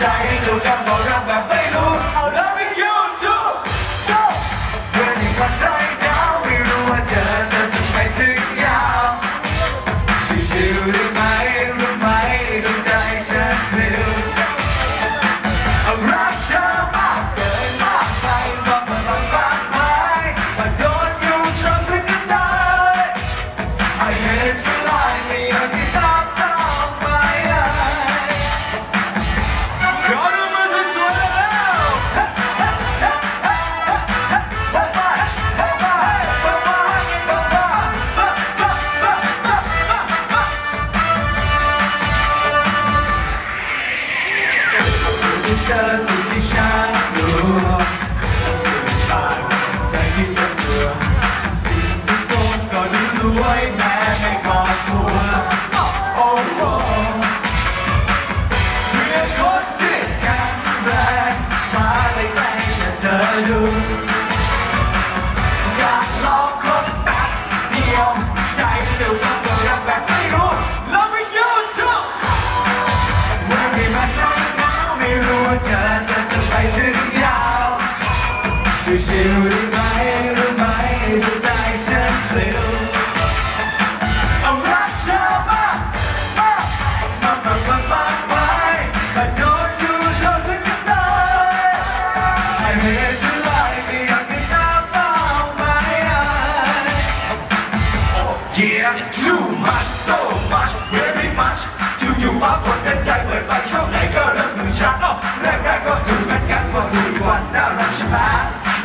ใจ เจอสิ่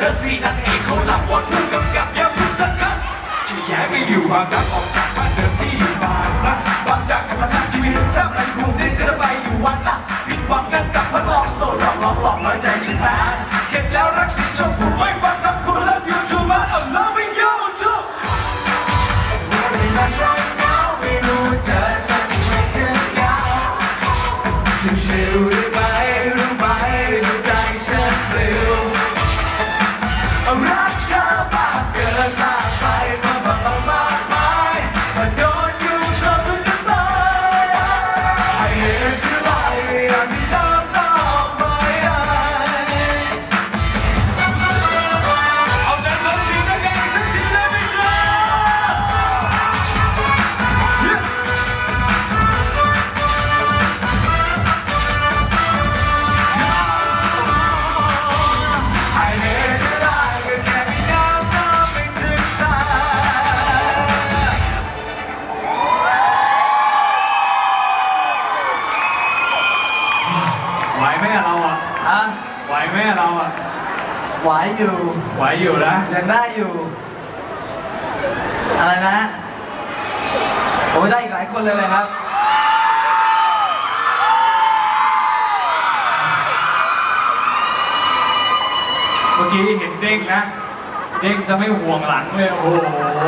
เริ่มซีนางเองเขาหลับบทผู้กำกับย่าพิ่งสักคันจะย้ายไปอยู่บางรักออก ไหวอยู่นะ ยังได้อยู่ อะไรนะโอ้ยได้อีกหลายคนเลยเลยครับ เมื่อกี้เห็นเด้งนะ เด้งจะไม่ห่วงหลังเลย โอ้โห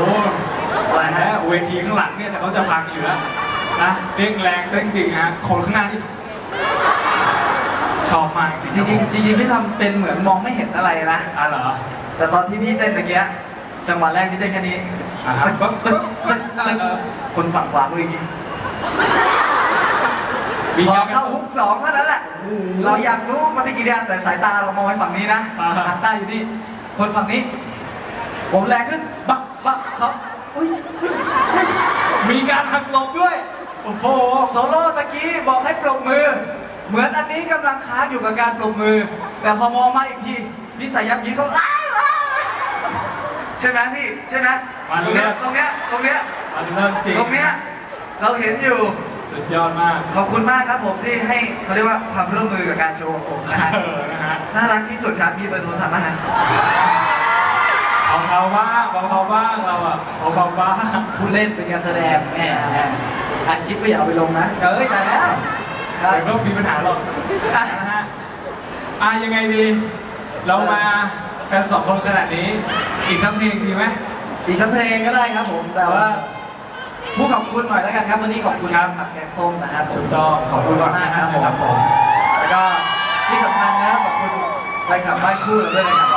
ไหวฮะแล้วเวทีข้างหลังเนี่ยแต่เขาจะพังอยู่แล้วนะเด้งแรงซะจริงๆฮะคนข้างหน้านี่ชอบมากจริงจริงๆจริงๆพี่ทำเป็นเหมือนมองไม่เห็นอะไรนะอะเหรอ แต่ตอนที่พี่เต้นเมื่อกี้จังหวะแรกพี่เต้นแค่นี้อะครับปึ๊บปึ๊บปึ๊บเออคนฝั่งขวามือจริงมีพอการเข้าฮุกสองเท่านั้นแหละ เราอยากรู้ปฏิกิริยาแต่สายตาเรามองไปฝั่งนี้นะอ่าทางใต้อยู่นี่ คนฝั่งนี้ ผมแรงขึ้น บักบักเขาอุ้ยอุ้ยอุ้ยมีการหักหลบด้วย โอ้โหโซโล่ตะกี้บอกให้ปรบมือ เหมือนอันนี้กำลังค้างอยู่กับการปรบมือ แต่พอมองมาอีกทีพี่สายยับยีเขาอ้าวอ้าวใช่ไหมพี่ใช่ไหมมาตรงเริ่เนี้ยมตรงเนี้ยตรงเนี้ยมันเริ่มจริงตรงเนี้ยเราเห็นอยู่สุดยอดมาก ขอบคุณมากครับผมที่ให้เขาเรียกว่าความร่วมมือกับการโชว์ของผมนะฮะเออนะฮะน่ารักที่สุดครับมีเบอร์โทรศัพท์ไหมฮะเอาเขาบ้างเอาเขาบ้างเราอะเอาเขาบ้างพูดเล่นเป็นการแสดงแหมอัดคลิปก็อย่าเอาไปลงนะเอ้ยแต่แล้วครับเดี๋ยวก็มีปัญหาหรอกอะนะฮะอะยังไงดี เรามากันสองคนขนาดนี้ อีกสักเพลงดีไหม อีกสักเพลงก็ได้ครับผม แต่ว่าพูดขอบคุณหน่อยแล้วกันครับ วันนี้ขอบคุณครับขับแกงส้มนะครับผมถูกต้องขอบคุณมากๆครับผมครับผมแล้วก็ที่สำคัญนะขอบคุณแฟนคลับบ้านคู่เราด้วยนะครับ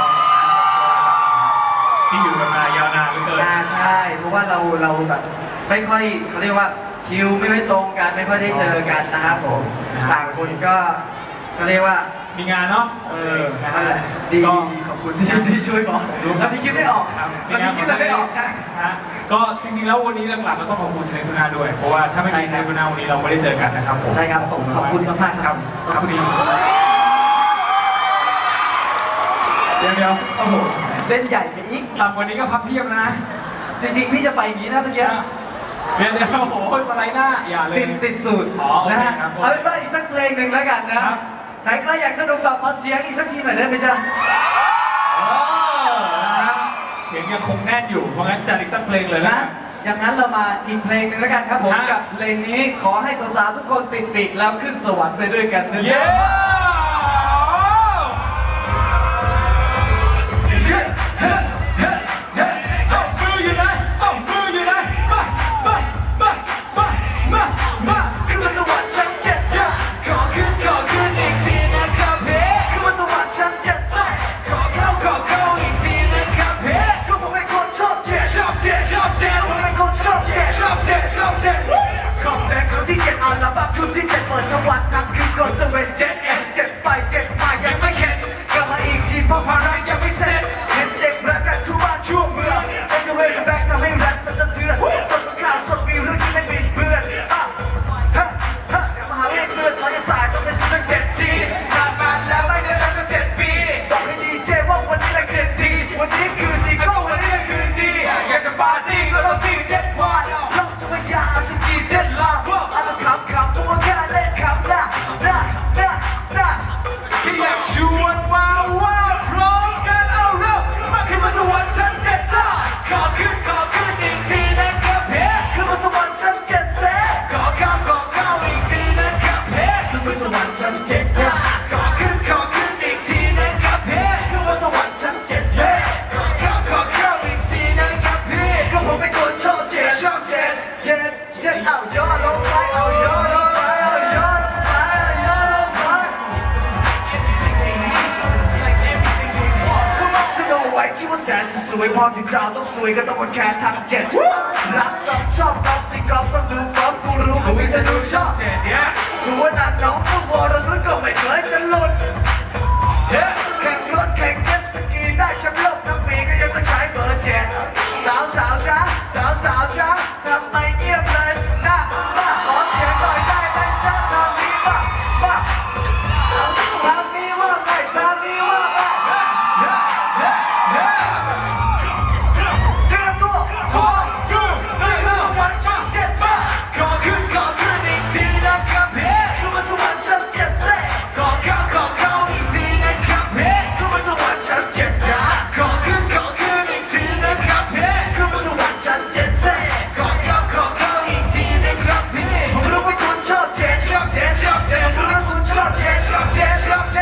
ที่อยู่กันมายาวนานเหลือเกินอ่าใช่ เพราะว่าเราเราแบบไม่ค่อยเขาเรียกว่าคิวไม่ค่อยตรงกันไม่ค่อยได้เจอกันนะครับผมต่างคนก็เขาเรียกว่ามีงานเนาะเออนะนั่ฮะนแหละดีก็ดีขอบ คุณที่ที่ช่วยบอกแล้วพี่คิดไม่ออกครับแล้วพี่คิดอะไรไม่ออกนะฮะก็จริงๆแล้ววันนี้หลักๆเราต้องขอบคุณเซนทูน่าด้วย เพราะว่าถ้าไม่มีใช่เซครับนทูน่าวันนี้เราไม่ได้เจอกันนะครับผม ใช่ครับผมขอบคุณมากๆครับครับพี่เดี๋ยวเดี๋ยวโอ้โห เล่นใหญ่ไปอีกต่ำกว่านี้ก็พับเพียบแล้วนะ จริงๆ พี่จะไปอย่างนี้นะเมื่อกี้เดี๋ยวเดี๋ยวโอ้โหสไลด์หน้า อย่าเลย ติดติดสูตรอ๋อโอเคนะฮะครับผมเอาเป็นว่าอีกสักเพลงหนึ่งแล้วกันนะครับไหนใครอยากสนุกต่อขอเสียงอีกสักทีหน่อยได้ไหมจ๊ะเออนะฮะ เสียงยังคงแน่นอยู่ เพราะงั้นจัดอีกสักเพลงเลยนะ นะอย่างนั้นเรามาอีกเพลงหนึ่งแล้วกันครับผมฮะ กับเพลงนี้ขอให้สาวๆทุกคนติดปีกแล้วขึ้นสวรรค์ไปด้วยกันนะเย้ จ๊ะ ทั้ง อนที่เราต้องสวยก็ต้องคนแค่ทักเจ็ดรักต้องชอบต้องตีกอล์ฟต้องดูซ้อมกูรู้กูวิศนุชอบเจ็ดเนี่ยสวนนั้นน้องก็วรนุชก็ไม่เคยจะหลุดแข่งรถแข่งเจ็ตสกีได้แชมป์โลกทั้งปีก็ยังต้องใช้เบอร์เจ็ดสาวสาว รู้ว่าคุณชอบเจ็ดชอบเ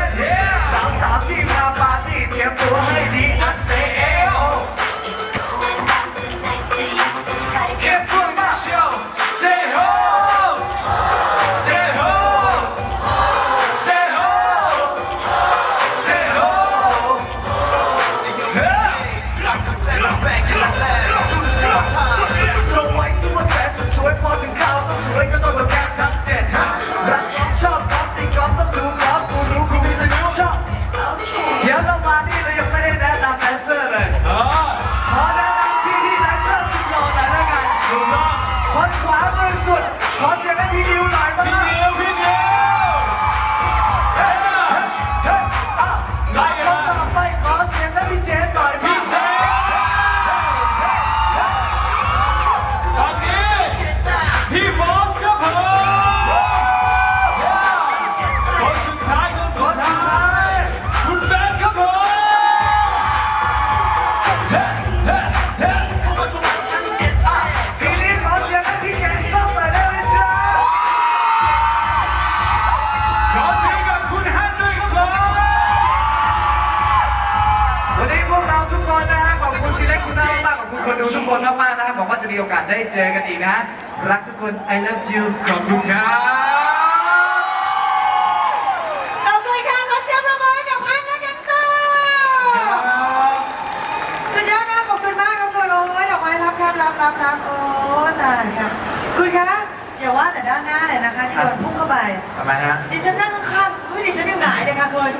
คน I love you ขอบคุณครับ ขอบคุณค่ะขอเสียปรบมือให้กับพัและแดนเซอสุดยอดมากขอบคุณมากขอบคุณโอ้ยดอกไม้รับครัรับรับรับโอ้ตายครับคุณคะอย่าว่าแต่ด้านหน้าเลยนะคะที่โดนพุ่งเข้าไปทำไมฮะ ดิฉันนั่งข้างๆอุ้ยดิฉันยังหงายเลยค่ะคุณ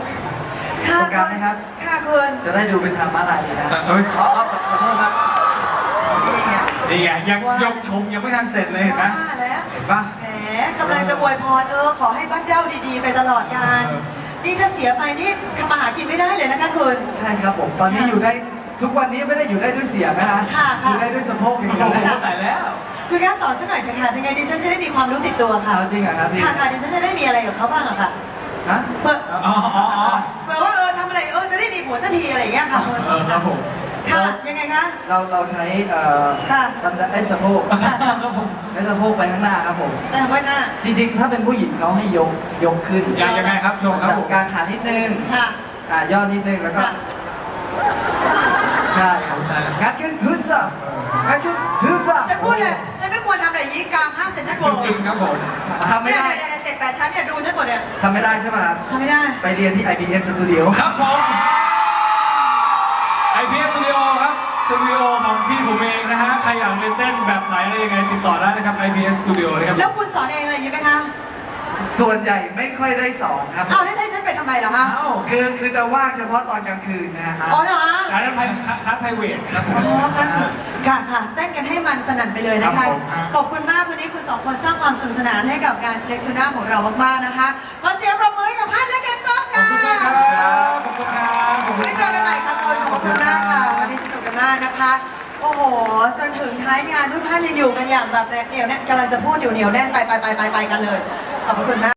ค่ะคุณาครับ ค่ะคุณจะได้ดูเป็นธรรมะอะไรดีนะขอขอบคุณครับ นี่ไงยังยกชมยังไม่ทันเสร็จเลยเห็นไหมว่าแล้วเห็นปะ แหมกำลังจะอวยพรเออขอให้บ้านเด้าดีๆ ไปตลอดกาลเออ นี่ถ้าเสียไปนี่ทำมาหากินไม่ได้เลยนะคะคุณ ใช่ครับผมตอนนี้อยู่ได้ทุกวันนี้ไม่ได้อยู่ได้ด้วยเสียงนะฮะค่ะค่ะ อยู่ได้ด้วยสะโพกอย่างโอ้เดียวโหนะฮะตายแล้วคุณคะสอนสักหน่อยเถอะค่ะยังไงดิฉันจะได้มีความรู้ติดตัวค่ะเอาจริงเหรอครับพี่ค่ะค่ะดิฉันจะได้มีอะไรกับเขาบ้างอะค่ะฮะ เปิดอ๋ออ๋ออ๋อเปิดว่าเออทำอะไรเออจะได้มีผัวสักทีอะไรอย่างเงี้ยค่ะคุณเออครับผม ค่ะยังไงคะ เราเราใช้เอ่อค่ะบันไดไอ้สะโพกครับผมไอ้สะโพกไปข้างหน้าครับผมแต่ไว้หน้า จริงๆ ถ้าเป็นผู้หญิงเขาให้ยกยกขึ้นยังยังไงครับโชว์ครับผมกลางขานิดนึงค่ะ อ่าย่อนิดนึงแล้วก็ค่ะ ใช่ครับงัดขึ้นฮึดซะงัดขึ้นฮึดซะฉันพูดเลย ฉันไม่ควรทำอะไรอย่างนี้กลางห้างเซ็นทรัลเวิลด์จริงครับผมทำไม่ได้เนี่ยเนี่ยเจ็ดแปดชั้นเนี่ยดูฉันหมดเนี่ยทำไม่ได้ใช่ไหมครับทำไม่ได้ ไปเรียนที่ IPS Studio ครับผม สตูดิโอของพี่ผมเองนะฮะ ใครอยากเรียนเต้นแบบไหนอะไรยังไงติดต่อได้นะครับ IPS Studio นะครับแล้วคุณสอนเองอะไรอย่างนี้ไหมคะส่วนใหญ่ไม่ค่อยได้สอนครับ เอาแล้วใช้ฉันไปทำไมล่ะคะเอ้าคือคือจะว่างเฉพาะตอนกลางคืนนะฮะอ๋อเหรอคะสายนั้นไพคัสไพรเวทครับผมอ๋อค่ะค่ะค่ะเต้นกันให้มันสนั่นไปเลยนะครัคะ บผมครับ ขอบคุณมากวันนี้คุณสองคนสร้างความสนุกสนานให้กับการ select tuna ของเรามากๆนะคะ ขอเสียงปรบมือให้กับพันและแกงส้มขอบค่ะคุณมากครับ ขอบคุณครับ ขอบคุณไว้เจอกันใหม่ค่ะคุณขอบคุณมากค่ะวันนี้สนุกกัน มากนะคะ โอ้โห จนถึงท้ายงานทุกท่านยังอยู่กันอย่างแบบเหนียวแน่นกำลังจะพูดอยู่เหนียวแน่นไปไปไปไปไปกันเลย ขอบคุณมาก